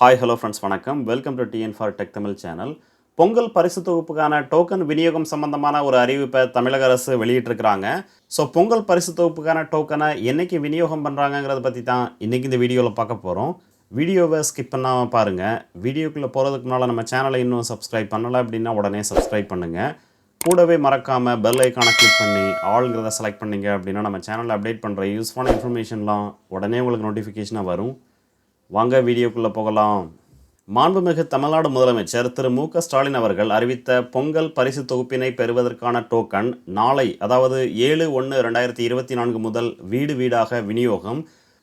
Hi hello friends வணக்கம். Welcome to TN for tech Tamil channel Pongal பரிசு தொகுப்புக்கான token விநியோகம் சம்பந்தமான ஒரு அறிவிப்பை தமிழக அரசு வெளியிட்டிருக்கிறாங்க. ஸோ பொங்கல் பரிசு தொகுப்புக்கான டோக்கனை என்னைக்கு விநியோகம் பண்ணுறாங்கங்கிறத பற்றி தான் இன்றைக்கி இந்த வீடியோவில் பார்க்க போகிறோம் வீடியோவை ஸ்கிப் பண்ணாமல் பாருங்கள் வீடியோக்குள்ளே போகிறதுக்கு முன்னால் நம்ம சேனலை இன்னும் சப்ஸ்கிரைப் பண்ணலை அப்படின்னா உடனே சப்ஸ்கிரைப் பண்ணுங்கள் கூடவே மறக்காமல் பெல் ஐக்கானை கிளிக் பண்ணி ஆளுங்கிறத செலக்ட் பண்ணிங்க அப்படின்னா நம்ம சேனலில் அப்டேட் பண்ணுற யூஸ்ஃபுல்லான இன்ஃபர்மேஷன்லாம் உடனே உங்களுக்கு நோட்டிஃபிகேஷனாக வரும். வாங்க வீடியோக்குள்ளே போகலாம். மாண்புமிகு தமிழ்நாடு முதலமைச்சர் திரு மு ஸ்டாலின் அவர்கள் அறிவித்த பொங்கல் பரிசு தொகுப்பினை பெறுவதற்கான டோக்கன் நாளை அதாவது ஏழு ஒன்று ரெண்டாயிரத்தி இருபத்தி நான்கு முதல் வீடு வீடாக விநியோகம்.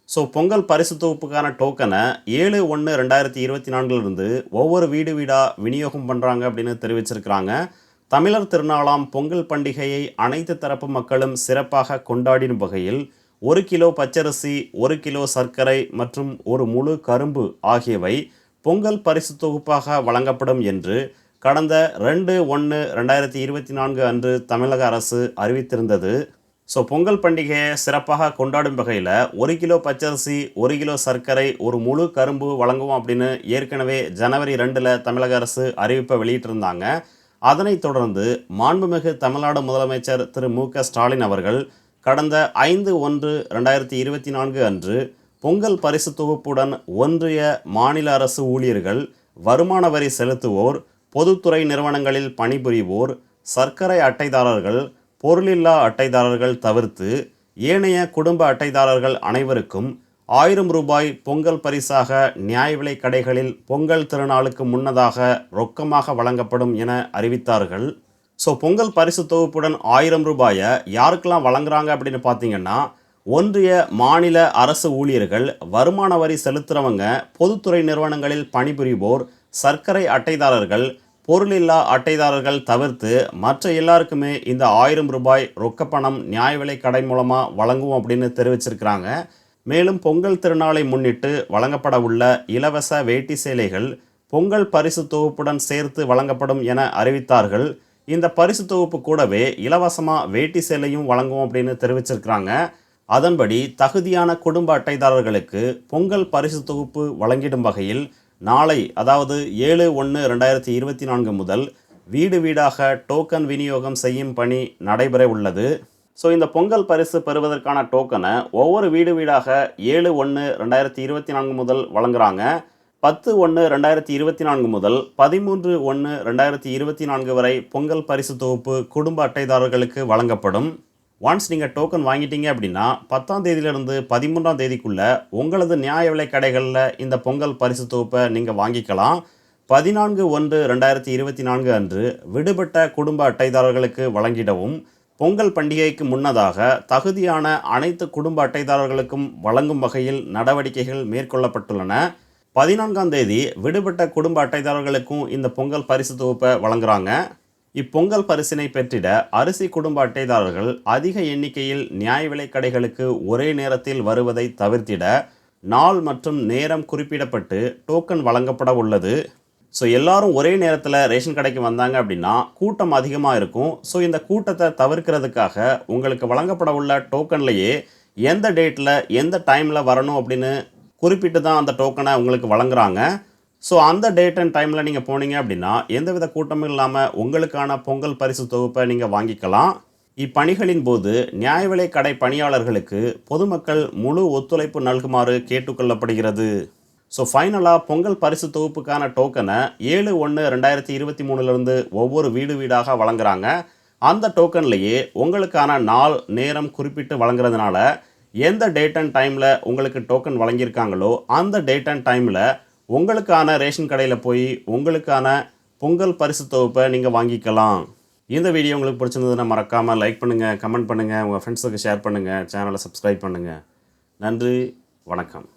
ஸோ பொங்கல் பரிசு தொகுப்புக்கான டோக்கனை ஏழு ஒன்று ரெண்டாயிரத்தி இருபத்தி நான்கிலிருந்து ஒவ்வொரு வீடு வீடாக விநியோகம் பண்ணுறாங்க அப்படின்னு தெரிவிச்சிருக்கிறாங்க. தமிழர் திருநாளாம் பொங்கல் பண்டிகையை அனைத்து தரப்பு மக்களும் சிறப்பாக கொண்டாடின வகையில் ஒரு கிலோ பச்சரிசி ஒரு கிலோ சர்க்கரை மற்றும் ஒரு முழு கரும்பு ஆகியவை பொங்கல் பரிசு தொகுப்பாக வழங்கப்படும் என்று கடந்த ரெண்டு ஒன்று ரெண்டாயிரத்தி இருபத்தி நான்கு அன்று தமிழக அரசு அறிவித்திருந்தது. ஸோ பொங்கல் பண்டிகையை சிறப்பாக கொண்டாடும் வகையில் ஒரு கிலோ பச்சரிசி ஒரு கிலோ சர்க்கரை ஒரு முழு கரும்பு வழங்குவோம் அப்படின்னு ஏற்கனவே ஜனவரி ரெண்டில் தமிழக அரசு அறிவிப்பை வெளியிட்டிருந்தாங்க. அதனைத் தொடர்ந்து மாண்புமிகு தமிழ்நாடு முதலமைச்சர் திரு மு க ஸ்டாலின் அவர்கள் கடந்த ஐந்து ஒன்று ரெண்டாயிரத்தி இருபத்தி நான்கு அன்று பொங்கல் பரிசு தொகுப்புடன் ஒன்றிய மாநில அரசு ஊழியர்கள் வருமான வரி செலுத்துவோர் பொதுத்துறை நிறுவனங்களில் பணிபுரிவோர் சர்க்கரை அட்டைதாரர்கள் பொருளில்லா அட்டைதாரர்கள் தவிர்த்து ஏனைய குடும்ப அட்டைதாரர்கள் அனைவருக்கும் ஆயிரம் ரூபாய் பொங்கல் பரிசாக நியாய விலை கடைகளில் பொங்கல் திருநாளுக்கு முன்னதாக ரொக்கமாக வழங்கப்படும் என அறிவித்தார்கள். ஸோ பொங்கல் பரிசு தொகுப்புடன் ஆயிரம் ரூபாயை யாருக்கெல்லாம் வழங்குறாங்க அப்படின்னு பார்த்தீங்கன்னா ஒன்றிய மாநில அரசு ஊழியர்கள் வருமான வரி செலுத்துகிறவங்க பொதுத்துறை நிறுவனங்களில் பணிபுரிவோர் சர்க்கரை அட்டைதாரர்கள் பொருளில்லா அட்டைதாரர்கள் தவிர்த்து மற்ற எல்லாருக்குமே இந்த ஆயிரம் ரூபாய் ரொக்கப்பணம் நியாய விலை கடை மூலமாக வழங்குவோம் அப்படின்னு தெரிவிச்சிருக்கிறாங்க. மேலும் பொங்கல் திருநாளை முன்னிட்டு வழங்கப்பட உள்ள இலவச வேட்டி சேலைகள் பொங்கல் பரிசு தொகுப்புடன் சேர்த்து வழங்கப்படும் என அறிவித்தார்கள். இந்த பரிசு தொகுப்பு கூடவே இலவசமாக வேட்டி சேலையும் வழங்குவோம் அப்படின்னு தெரிவிச்சிருக்கிறாங்க. அதன்படி தகுதியான குடும்ப அட்டைதாரர்களுக்கு பொங்கல் பரிசு தொகுப்பு வழங்கிடும் வகையில் நாளை அதாவது ஏழு ஒன்று ரெண்டாயிரத்தி இருபத்தி நான்கு முதல் வீடு வீடாக டோக்கன் விநியோகம் செய்யும் பணி நடைபெற உள்ளது. ஸோ இந்த பொங்கல் பரிசு பெறுவதற்கான டோக்கனை ஒவ்வொரு வீடு வீடாக ஏழு ஒன்று ரெண்டாயிரத்தி இருபத்தி நான்கு முதல் வழங்குறாங்க. பத்து ஒன்று ரெண்டாயிரத்தி இருபத்தி நான்கு முதல் பதிமூன்று ஒன்று ரெண்டாயிரத்தி இருபத்தி நான்கு வரை பொங்கல் பரிசு தொகுப்பு குடும்ப அட்டைதாரர்களுக்கு வழங்கப்படும். ஒன்ஸ் நீங்கள் டோக்கன் வாங்கிட்டீங்க அப்படின்னா பத்தாம் தேதியிலிருந்து பதிமூன்றாம் தேதிக்குள்ளே உங்களது நியாய விலை கடைகளில் இந்த பொங்கல் பரிசு தொகுப்பை நீங்கள் வாங்கிக்கலாம். பதினான்கு ஒன்று ரெண்டாயிரத்தி இருபத்தி நான்கு அன்று விடுபட்ட குடும்ப அட்டைதாரர்களுக்கு வழங்கிடவும். பொங்கல் பண்டிகைக்கு முன்னதாக தகுதியான அனைத்து குடும்ப அட்டைதாரர்களுக்கும் வழங்கும் வகையில் நடவடிக்கைகள் மேற்கொள்ளப்பட்டுள்ளன. பதினான்காம் தேதி விடுபட்ட குடும்ப அட்டைதாரர்களுக்கும் இந்த பொங்கல் பரிசு தொகுப்பை வழங்குறாங்க. இப்பொங்கல் பரிசினை பெற்றிட அரிசி குடும்ப அட்டைதாரர்கள் அதிக எண்ணிக்கையில் நியாய விலை கடைகளுக்கு ஒரே நேரத்தில் வருவதை தவிர்த்திட நாள் மற்றும் நேரம் குறிப்பிடப்பட்டு டோக்கன் வழங்கப்பட உள்ளது. ஸோ எல்லாரும் ஒரே நேரத்தில் ரேஷன் கடைக்கு வந்தாங்க அப்படின்னா கூட்டம் அதிகமாக இருக்கும். ஸோ இந்த கூட்டத்தை தவிர்க்கிறதுக்காக உங்களுக்கு வழங்கப்பட உள்ள டோக்கன்லேயே எந்த டேட்டில் எந்த டைமில் வரணும் அப்படின்னு குறிப்பிட்டு தான் அந்த டோக்கனை உங்களுக்கு வழங்குறாங்க. ஸோ அந்த டேட் அண்ட் டைமில் நீங்கள் போனீங்க அப்படின்னா எந்தவித கூட்டமும் இல்லாமல் உங்களுக்கான பொங்கல் பரிசு தொகுப்பை நீங்கள் வாங்கிக்கலாம். இப்பணிகளின் போது நியாய விலை கடை பணியாளர்களுக்கு பொதுமக்கள் முழு ஒத்துழைப்பு நல்குமாறு கேட்டுக்கொள்ளப்படுகிறது. ஸோ ஃபைனலாக பொங்கல் பரிசு தொகுப்புக்கான டோக்கனை ஏழு ஒன்று ரெண்டாயிரத்தி இருபத்தி மூணுலேருந்து ஒவ்வொரு வீடு வீடாக வழங்குறாங்க. அந்த டோக்கன்லேயே உங்களுக்கான நாள் நேரம் குறிப்பிட்டு வழங்குறதுனால எந்த டேட் அண்ட் டைமில் உங்களுக்கு டோக்கன் வழங்கியிருக்காங்களோ அந்த டேட் அண்ட் டைமில் உங்களுக்கான ரேஷன் கடையில் போய் உங்களுக்கான பொங்கல் பரிசு தொகுப்பை நீங்கள் வாங்கிக்கலாம். இந்த வீடியோ உங்களுக்கு பிடிச்சிருந்ததுன்னா மறக்காமல் லைக் பண்ணுங்கள் கமெண்ட் பண்ணுங்கள் உங்கள் ஃப்ரெண்ட்ஸுக்கு ஷேர் பண்ணுங்கள் சேனலை சப்ஸ்கிரைப் பண்ணுங்கள் நன்றி வணக்கம்.